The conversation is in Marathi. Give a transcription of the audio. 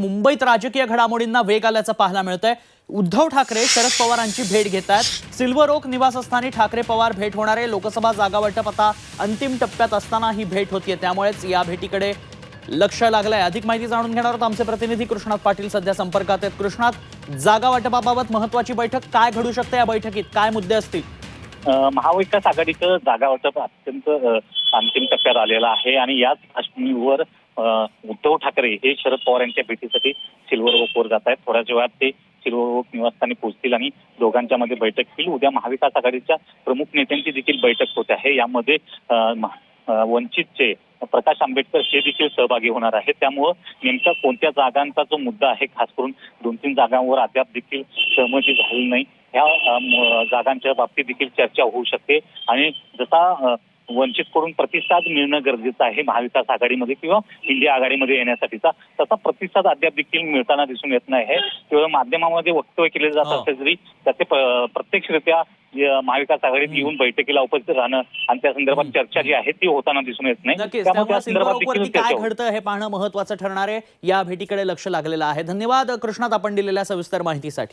मुंबईत राजकीय घडामोडींना वेग आल्याचं पाहायला मिळतंय. उद्धव ठाकरे शरद पवारांची भेट घेत आहेत सिल्वर ओक निवासस्थानी ठाकरे पवार भेट होणारे. लोकसभा जागा वाटप आता अंतिम टप्प्यात असताना ही भेट होतीये. त्यामुळेच या भेटीकडे लक्ष लागलंय. अधिक माहिती जाणून घेणार आहोत आमचे प्रतिनिधी कृष्णात पाटील. सध्या संपर्कात आहेत. कृष्णात जागा वाटपाबाबत महत्वाची बैठक काय घडू शकते या बैठकीत? काय मुद्दे असतील? महाविकास आघाडीचं जागा वाटप अत्यंत अंतिम टप्प्यात आलेलं आहे आणि याच पार्श्वभूमीवर उद्धव ठाकरे हे शरद पवार यांच्या भेटीसाठी सिल्वर ओकवर जात आहेत. थोड्याच वेळात ते सिल्वर ओक निवासस्थानी पोहोचतील आणि दोघांच्या मध्ये बैठक होईल. उद्या महाविकास आघाडीच्या प्रमुख नेत्यांची देखील बैठक होत आहे. यामध्ये वंचितचे प्रकाश आंबेडकर हे देखील सहभागी होणार आहेत. त्यामुळं नेमका कोणत्या जागांचा जो मुद्दा आहे खास करून दोन तीन जागांवर अद्याप देखील सहमती झाली नाही ह्या जागांच्या बाबतीत देखील चर्चा होऊ शकते. आणि जसा वंचितकडून प्रतिसाद मिळणं गरजेचं आहे महाविकास आघाडीमध्ये किंवा इंडिया आघाडीमध्ये येण्यासाठीचा. तसा प्रतिसाद अद्याप देखील मिळताना दिसून येत नाही. आहे केवळ माध्यमामध्ये वक्तव्य केले जात. असले तरी त्याचे प्रत्यक्षरित्या महाविकास आघाडीत येऊन बैठकीला उपस्थित राहणं आणि त्या संदर्भात चर्चा जी आहे ती होताना दिसून येत नाही. त्यामुळे काय. घडतं हे पाहणं महत्वाचं ठरणार आहे. या भेटीकडे लक्ष लागलेलं आहे. धन्यवाद कृष्णात आपण दिलेल्या सविस्तर माहितीसाठी.